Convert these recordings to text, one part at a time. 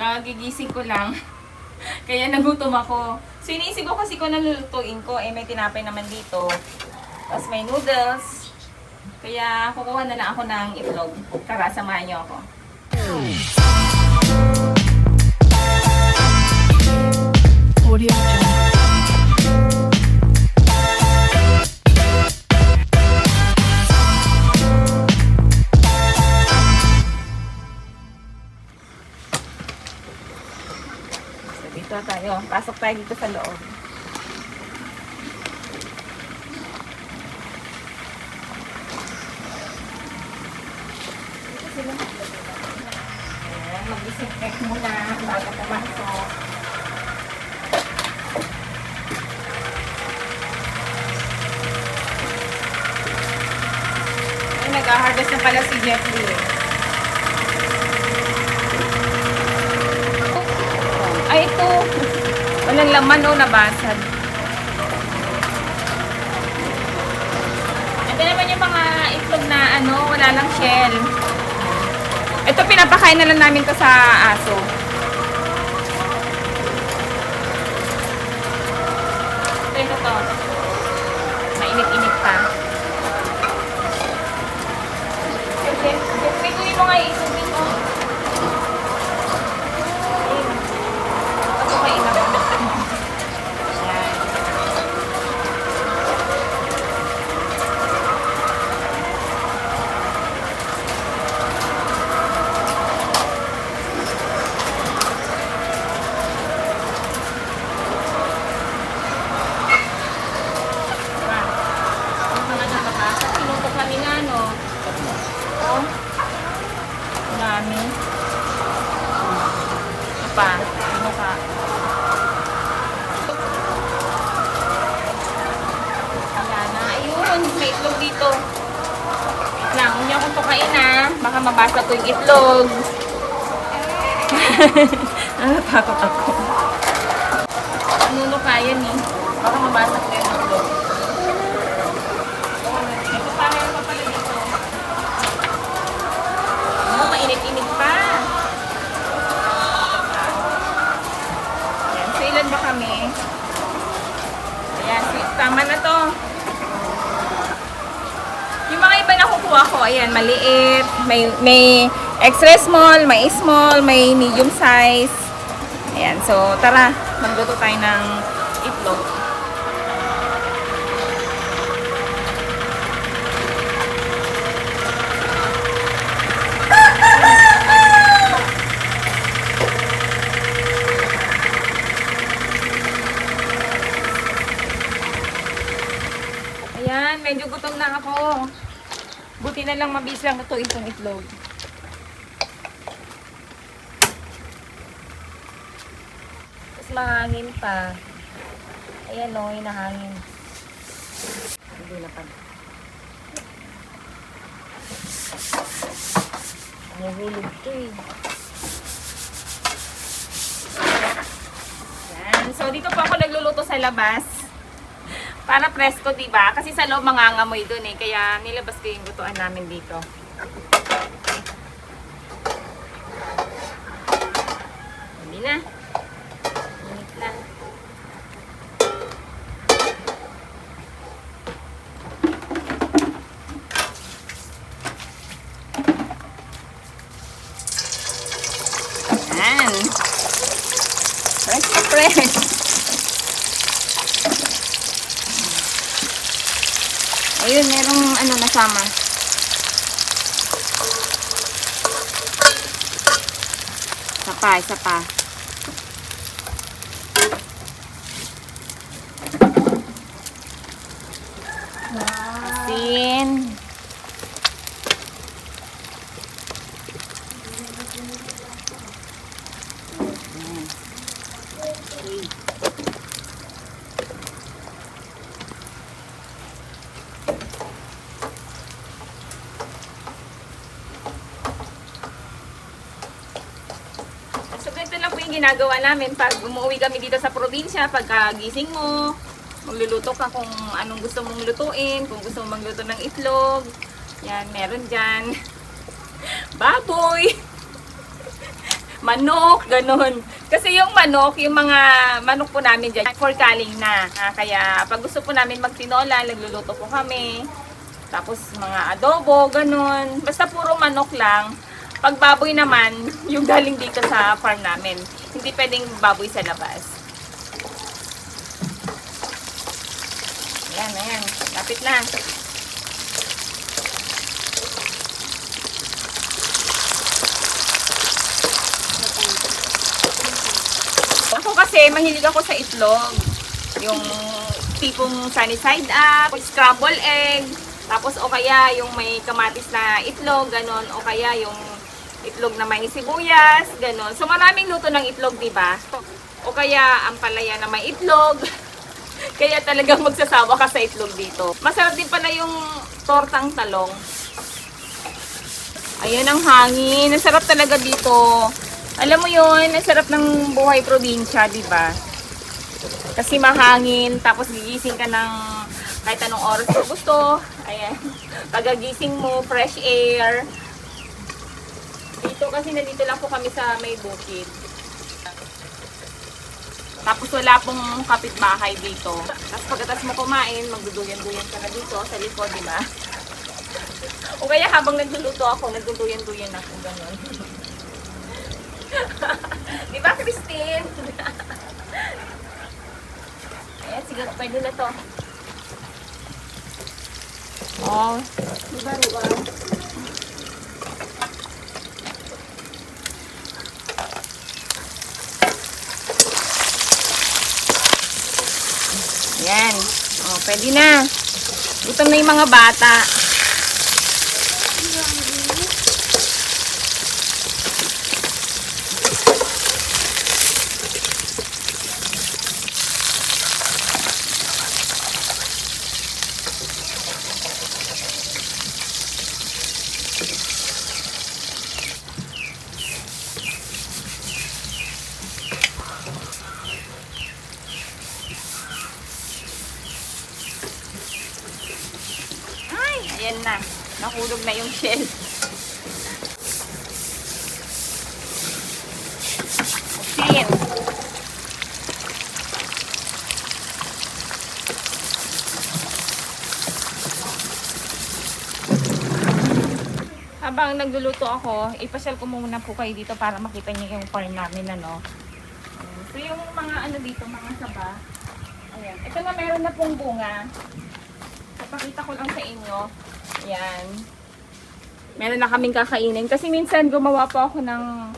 Kagigising ko lang. Kaya nagutom ako. So iniisip ko kasi kung nalulutuin ko, eh may tinapay naman dito. Tapos may noodles. Kaya kukuha na lang ako ng itlog. Tara, samahan niyo ako. Audio So dito tayo. Pasok tayo dito sa loob. Mag-disinfect muna bago pumasok. Nag-harvest na pala si Jeffrey. Ito. Walang laman o nabasag. Ito naman yung mga itlog na ano, wala lang shell. Ito pinapakain na lang namin to sa aso. Ito ito to. Mainit-init pa. Okay, okay, kunin mo nga yung isubin mo. Ayun. Tapos may ilang. Yan. Ah. Ang mga nakakasa, pinuto kami nga, no? Oh. Dami. Ano pa? Ano pa? Wala na. Ayun, may itlog dito. Wait lang, huwag niyo akong tukain ha. Baka mabasa ko yung itlog. Natatakot ako. Nuno kaya ni. Baka mabasa ko yung itlog. Ito pa, meron pa pala dito. Oh, mainit-init pa. Ayan, so ilan ba kami? Ayan, so, tama na to. Yung mga iba na kukuha ko, ayan, maliit, may, may extra small, may small, may medium size. Ayan, so tara, magluto tayo ng itlog. Ayan, medyo gutom na ako. Buti na lang mabilis lang ito itong itlog. Tapos mahangin pa. Ayan o, hinahangin. Hindi na pa. Nahulog to eh. Yan. So, dito po ako nagluluto sa labas. Para presko, di ba? Kasi sa loob mangangamoy dun eh. Kaya nilabas ko yung lutuan namin dito. Hindi na. Init na. Yan. Fresh na fresh. Ayun, merong ano nasama. Isa pa, isa pa. Asin. So, ganito lang po yung ginagawa namin pag umuwi kami dito sa probinsya, pagkagising mo, magluluto ka kung anong gusto mong lutuin, kung gusto mong magluto ng itlog. Yan, meron dyan. Baboy! manok, ganun. Kasi yung manok, yung mga manok po namin dyan, for calling na. Ah, kaya pag gusto po namin magtinola, nagluluto po kami. Tapos mga adobo, ganun. Basta puro manok lang. Pag baboy naman, yung galing dito sa farm namin. Hindi pwedeng baboy sa labas. Ayan, ayan. Lapit na. Ako kasi, mahilig ako sa itlog. Yung tipong sunny side up, scramble egg, tapos o kaya yung may kamatis na itlog, ganon, o kaya yung itlog na may sibuyas, ganon. So maraming luto ng itlog, di ba? O kaya ang palaya na may itlog. kaya talagang magsasawa ka sa itlog dito. Masarap din pala yung tortang talong. Ayan ang hangin. Ang sarap talaga dito. Alam mo yun, ang sarap ng buhay probinsya, di ba? Kasi mahangin, tapos gigising ka ng kahit anong oras mo gusto. Ayan. Pagagising mo, fresh air. Dito kasi nandito lang po kami sa may bukid. Tapos wala pong kapitbahay dito. Tapos pagkatas mo kumain, magduduyan-duyan ka na dito sa likod, di ba? O kaya habang nagluluto ako, nagduduyan-duyan ako, gano'n. di ba, Christine? Ayan, siguro pwede na to. Oh, di ba, di Ayan. Oh, pwede na. Gutom na yung mga bata. Ay, ayan na. Nahulog na yung shell. Asin. Habang nagluluto ako, ipasyal ko muna po kayo dito para makita niyo yung farm namin, ano. So, yung mga ano dito, mga saba. Ayan. Ito na meron na pong bunga. Papakita ko lang sa inyo. Ayan. Meron na kaming kakainin. Kasi minsan gumawa po ako ng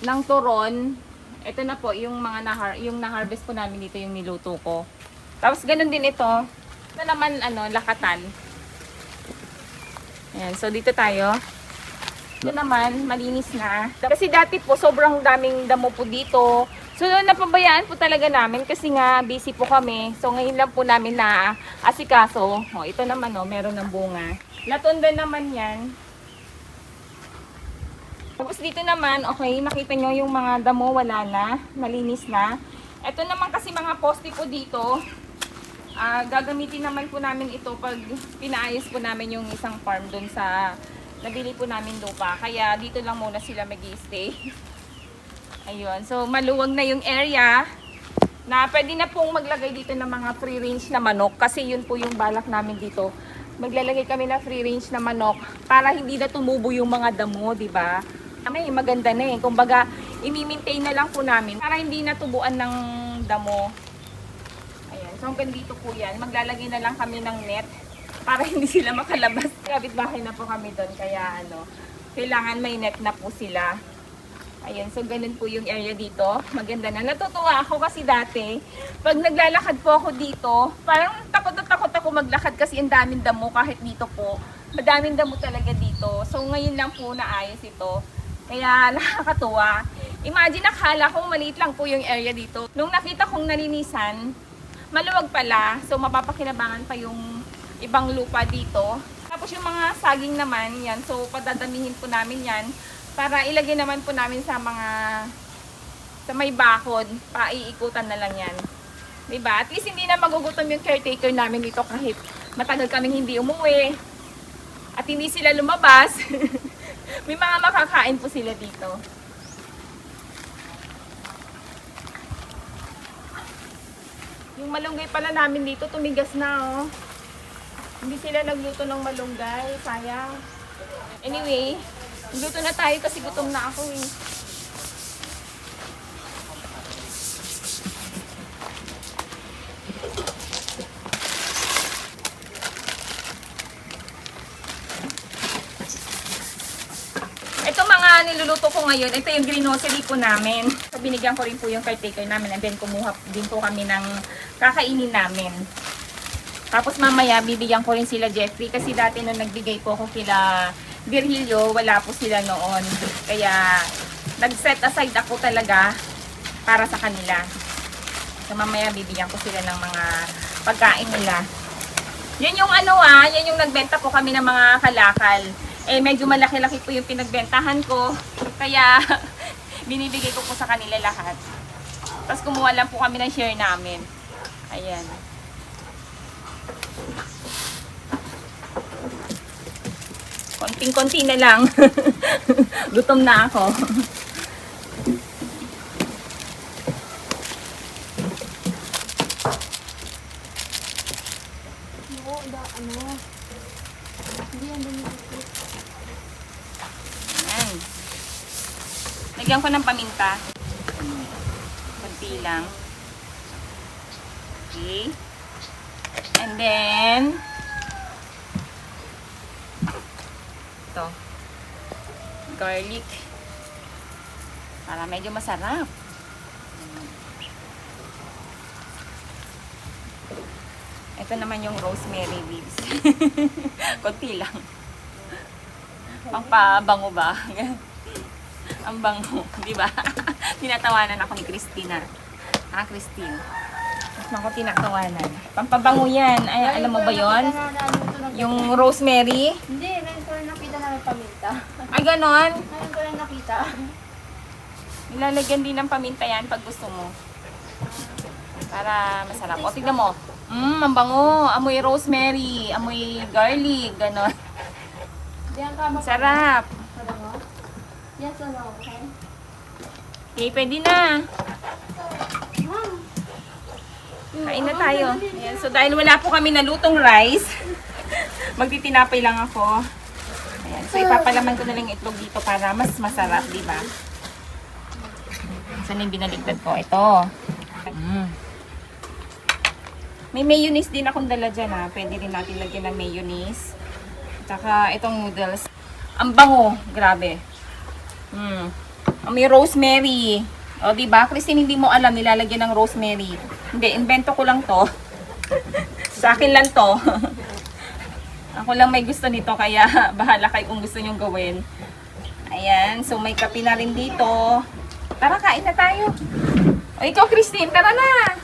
ng turon. Ito na po yung mga nahar yung na-harvest po namin dito yung niluto ko. Tapos ganun din ito. Ito naman ano, lakatan. Ayan, so dito tayo. Ito naman, malinis na. Kasi dati po, sobrang daming damo po dito. So, napabayaan po talaga namin kasi nga busy po kami. So, ngayon lang po namin na asikaso. O, ito naman, oh, meron ng bunga. Latunda naman yan. Tapos dito naman, okay, nakita nyo yung mga damo, wala na. Malinis na. Ito naman kasi mga poste po dito. Ah, gagamitin naman po namin ito pag pinaayos po namin yung isang farm doon sa nabili po namin lupa. Kaya dito lang muna sila mag stay Ayun. So, maluwag na yung area na pwede na pong maglagay dito ng mga free range na manok kasi yun po yung balak namin dito. Maglalagay kami na free range na manok para hindi na tumubo yung mga damo, di ba? Kami, maganda na eh. Kumbaga, i-maintain na lang po namin para hindi natubuan ng damo. Ayan. So, hanggang dito po yan. Maglalagay na lang kami ng net para hindi sila makalabas. Kapit bahay na po kami doon. Kaya ano, kailangan may net na po sila. Ayan, so ganun po yung area dito. Maganda na. Natutuwa ako kasi dati, pag naglalakad po ako dito, parang takot na takot ako maglakad kasi ang daming damo kahit dito po. Madaming damo talaga dito. So ngayon lang po naayos ito. Kaya nakakatuwa. Imagine, akala ko maliit lang po yung area dito. Nung nakita kong nalinisan, maluwag pala. So mapapakinabangan pa yung ibang lupa dito. Tapos yung mga saging naman, yan. So padadamihin po namin yan para ilagay naman po namin sa mga sa may bakod, paiikutan na lang yan. Diba? At least hindi na magugutom yung caretaker namin dito kahit matagal kaming hindi umuwi. At hindi sila lumabas. may mga makakain po sila dito. Yung malunggay pala namin dito, tumigas na oh. Hindi sila nagluto ng malunggay, sayang. Anyway, luto na tayo kasi gutom na ako, eh. Ito mga niluluto ko ngayon, ito yung greenhocery ko namin. So, binigyan ko rin po yung caretaker namin and then kumuha din po kami ng kakainin namin. Tapos mamaya bibigyan ko rin sila Jeffrey kasi dati nung nagbigay po ako kila Virgilio, wala po sila noon. Kaya nag-set aside ako talaga para sa kanila. So mamaya bibigyan ko sila ng mga pagkain nila. Yan yung ano ah, yan yung nagbenta po kami ng mga kalakal. Eh medyo malaki-laki po yung pinagbentahan ko. Kaya binibigay ko po sa kanila lahat. Tapos kumuha lang po kami ng share namin. Ayan. Konting-konti na lang. Gutom na ako. Ano. Ayan. Lagyan ko ng paminta. Kunti lang. Okay. And then, Garlic. Para medyo masarap. Ito naman yung rosemary leaves. Kunti lang. Pangpabango ba? Ang bango, di ba? tinatawanan ako ni Christina. Ha, Christine? Mas ako tinatawanan. Pampabango yan. Ay, alam mo ba yon? Yung rosemary? Hindi, may paminta. Ay, ganon. Ngayon ko rin nakita. Nilalagyan din ng paminta yan pag gusto mo. Para masarap. O, tignan mo. Mmm, ang bango. Amoy rosemary. Amoy garlic. Ganon. Diyan ka Sarap. Mo? Yes or no, okay? Okay, pwede na. Kain na tayo. Ayan, so dahil wala po kami nalutong rice, magtitinapay lang ako. Ayan, so ipapalaman ko na lang itlog dito para mas masarap, di ba? Saan yung binaligtad ko? Ito. Mm. May mayonnaise din akong dala dyan ha. Pwede rin natin lagyan ng mayonnaise. Tsaka itong noodles. Ang bango. Grabe. Mm. May rosemary. O, di ba? Christine, hindi mo alam nilalagyan ng rosemary. Hindi, invento ko lang to. Sa akin lang to. Ako lang may gusto nito, kaya bahala kayo kung gusto nyong gawin. Ayan, so may kape na rin dito. Tara, kain na tayo. O, ikaw, Christine, tara na.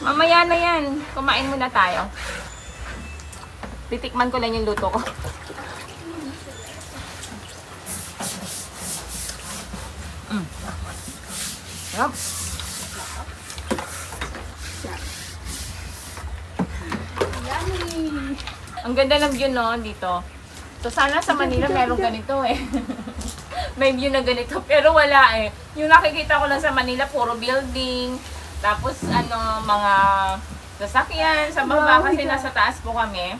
Mamaya na yan. Kumain muna tayo. Titikman ko lang yung luto ko. Mm. Sarap. Ang ganda ng view no dito. So sana sa Manila meron ganito eh. May view na ganito pero wala eh. Yung nakikita ko lang sa Manila puro building. Tapos ano mga sasakyan sa baba kasi nasa taas po kami.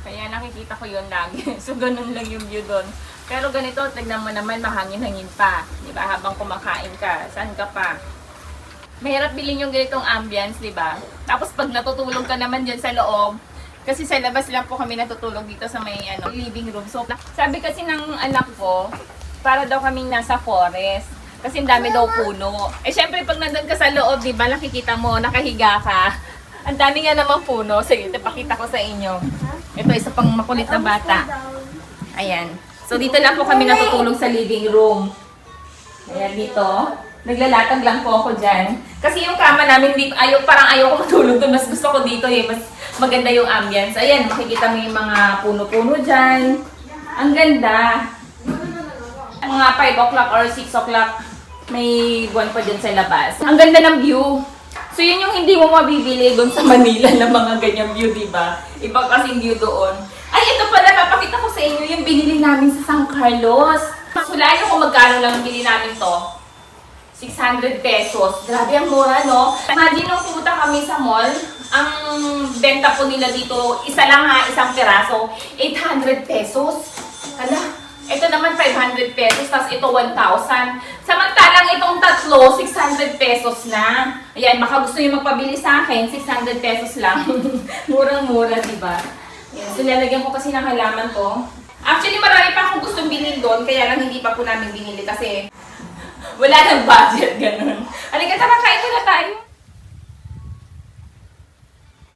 Kaya nakikita ko yun lagi. so ganun lang yung view doon. Pero ganito, tignan mo naman mahangin-hangin pa. Di ba? Habang kumakain ka. Saan ka pa? mahirap bilhin yung ganitong ambience, di ba? Tapos pag natutulog ka naman dyan sa loob, kasi sa labas lang po kami natutulog dito sa may ano, living room. So, sabi kasi ng anak ko, para daw kaming nasa forest. Kasi dami daw puno. Eh, syempre, pag nandun ka sa loob, di ba, nakikita mo, nakahiga ka. Ang dami nga naman puno. Sige, ito, pakita ko sa inyo. Ito, isa pang makulit na bata. Ayan. So, dito lang po kami natutulog sa living room. Ayan, dito. Naglalatag lang po ako dyan. Kasi yung kama namin dito, ayaw, parang ayaw ko matulog doon. Mas gusto ko dito eh. Mas maganda yung ambience. Ayan, makikita mo yung mga puno-puno dyan. Ang ganda. Mga 5 o'clock or 6 o'clock, may buwan pa dyan sa labas. Ang ganda ng view. So yun yung hindi mo mabibili doon sa Manila na mga ganyang view, di ba? Iba kasing view doon. Ay, ito pala, papakita ko sa inyo yung binili namin sa San Carlos. Nyo kung magkano lang bili namin to. 600 pesos. Grabe ang mura, no? Imagine nung pumunta kami sa mall, ang benta po nila dito, isa lang ha, isang peraso, 800 pesos. Hala, ito naman 500 pesos, tapos ito 1,000. Samantalang itong tatlo, 600 pesos na. Ayan, baka gusto nyo magpabili sa akin, 600 pesos lang. Murang-mura, di ba? Ayan, so lalagyan ko kasi ng halaman to. Actually, marami pa akong gustong bilhin doon, kaya lang hindi pa po namin binili kasi wala nang budget, ganun. Halika, tara, kain na tayo.